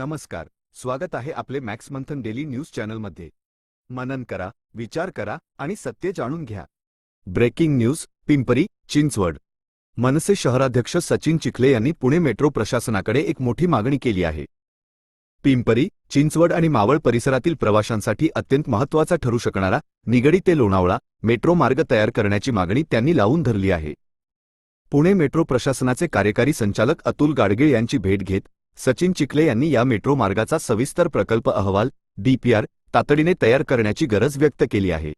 नमस्कार स्वागत आहे आपले मॅक्स मंथन डेली न्यूज चॅनलमध्ये. मनन करा विचार करा आणि सत्य जाणून घ्या. Breaking news Pimpri Chinchwad. मनसे शहराध्यक्ष सचिन चिखले यांनी पुणे मेट्रो प्रशासनाकडे एक मोठी मागणी केली आहे. पिंपरी चिंचवड आणि मावळ परिसरातील प्रवाशांसाठी अत्यंत महत्त्वाचा ठरू शकणारा निगडी ते लोणावळा मेट्रो मार्ग तयार करण्याची मागणी त्यांनी लावून धरली आहे. पुणे मेट्रो प्रशासनाचे कार्यकारी संचालक अतुल गाडगीळ यांची भेट घेत सचिन चिखले यांनी या मेट्रो मार्गाचा सविस्तर प्रकल्प अहवाल डीपीआर तातडीने तयार करण्याची गरज व्यक्त केली आहे.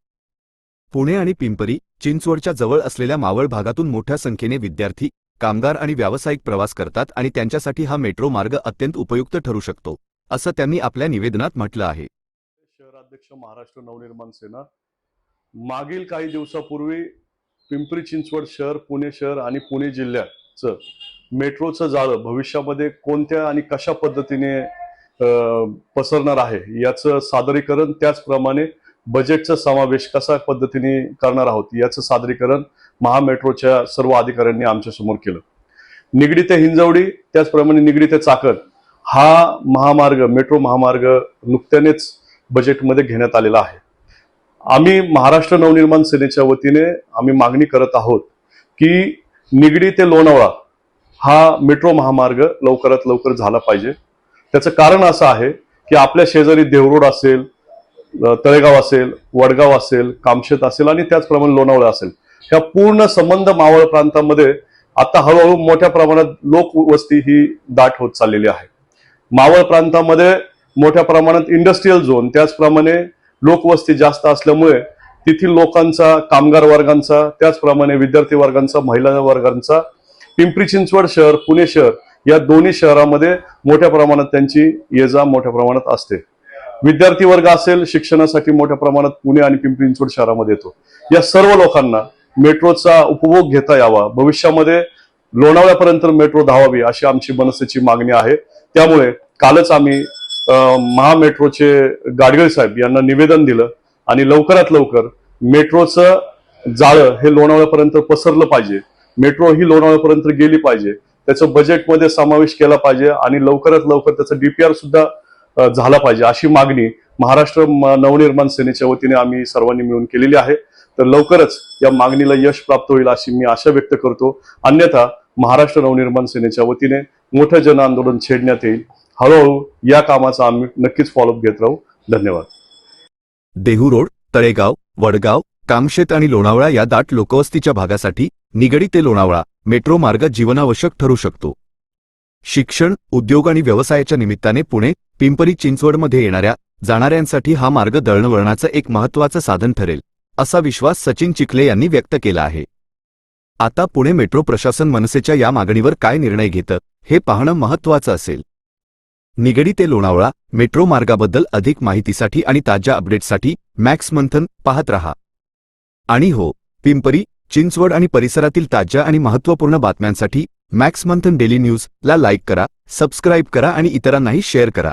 पुणे आणि पिंपरी चिंचवडच्या जवळ असलेल्या मावळ भागातून मोठ्या संख्येने विद्यार्थी कामगार आणि व्यावसायिक प्रवास करतात आणि त्यांच्यासाठी हा मेट्रो मार्ग अत्यंत उपयुक्त ठरू शकतो असं त्यांनी आपल्या निवेदनात म्हटलं आहे. शहराध्यक्ष महाराष्ट्र नवनिर्माण सेना मागील काही दिवसापूर्वी पिंपरी चिंचवड शहर पुणे शहर आणि पुणे जिल्ह्याचं मेट्रोचं जाळं भविष्यामध्ये कोणत्या आणि कशा पद्धतीने पसरणार आहे याचं सादरीकरण त्याचप्रमाणे बजेटचा समावेश कशा पद्धतीने करणार आहोत याचं सादरीकरण महामेट्रोच्या सर्व अधिकाऱ्यांनी आमच्यासमोर केलं. निगडी ते हिंजवडी त्याचप्रमाणे निगडी ते चाकण. हा महामार्ग मेट्रो महामार्ग नुकत्यानेच बजेटमध्ये घेण्यात आलेला आहे. आम्ही महाराष्ट्र नवनिर्माण सेनेच्या वतीने आम्ही मागणी करत आहोत की निगडी ते लोणावळा हा मेट्रो महामार्ग लवकरात लवकर झाला पाहिजे. त्याचं कारण असं आहे की आपल्या शेजारी देवरोड असेल तळेगाव असेल वडगाव असेल कामशेत असेल आणि त्याचप्रमाणे लोणावळा असेल. ह्या पूर्ण संबंध मावळ प्रांतामध्ये आता हळूहळू मोठ्या प्रमाणात लोकवस्ती ही दाट होत चाललेली आहे. मावळ प्रांतामध्ये मोठ्या प्रमाणात इंडस्ट्रीयल झोन त्याचप्रमाणे लोकवस्ती जास्त असल्यामुळे तेथील लोकांचा कामगार वर्गांचा त्याचप्रमाणे विद्यार्थी वर्गांचा महिला वर्गांचा पिंपरी चिंचवड शहर पुणे शहर या दोन्ही शहरामध्ये मोठ्या प्रमाणात त्यांची ये जा मोठ्या प्रमाणात असते. विद्यार्थी वर्ग असेल शिक्षणासाठी मोठ्या प्रमाणात पुणे आणि पिंपरी चिंचवड शहरामध्ये येतो. या सर्व लोकांना मेट्रोचा उपभोग घेता यावा. भविष्यामध्ये लोणावळ्यापर्यंत मेट्रो धावावी अशी आमची मनसेची मागणी आहे. त्यामुळे कालच आम्ही अं, महामेट्रोचे गाडगीळ साहेब यांना निवेदन दिलं आणि लवकरात लवकर मेट्रोचं जाळं हे लोणावळ्यापर्यंत पसरलं पाहिजे. मेट्रो ही लोणावळ्यापर्यंत गेली पाहिजे. त्याचं बजेटमध्ये समावेश केला पाहिजे आणि लवकरात लवकर त्याचा डीपीआर सुद्धा झाला पाहिजे अशी मागणी महाराष्ट्र नवनिर्माण सेनेच्या वतीने आम्ही सर्वांनी मिळून केलेली आहे. तर लवकरच या मागणीला यश प्राप्त होईल अशी मी आशा व्यक्त करतो. अन्यथा महाराष्ट्र नवनिर्माण सेनेच्या वतीने मोठं जन आंदोलन छेडण्यात येईल. हळूहळू या कामाचा आम्ही नक्कीच फॉलोअप घेत राहू. धन्यवाद. देहू रोड तळेगाव वडगाव कामशेत आणि लोणावळा या दाट लोकवस्तीच्या भागासाठी निगडी ते लोणावळा मेट्रो मार्ग जीवनावश्यक ठरू शकतो. शिक्षण उद्योग आणि व्यवसायाच्या निमित्ताने पुणे पिंपरी चिंचवडमध्ये येणाऱ्या जाणाऱ्यांसाठी हा मार्ग दळणवळणाचं एक महत्त्वाचं साधन ठरेल असा विश्वास सचिन चिखले यांनी व्यक्त केला आहे. आता पुणे मेट्रो प्रशासन मनसेच्या या मागणीवर काय निर्णय घेतं हे पाहणं महत्त्वाचं असेल. निगडी ते लोणावळा मेट्रो मार्गाबद्दल अधिक माहितीसाठी आणि ताज्या अपडेट्ससाठी मॅक्स मंथन पाहत रहा. आणि हो पिंपरी चिंचवड आणि परिसरातील ताज्या आणि महत्त्वपूर्ण बातम्यांसाठी मॅक्स मंथन डेली न्यूज ला लाईक करा सबस्क्राईब करा आणि इतरांनाही शेअर करा.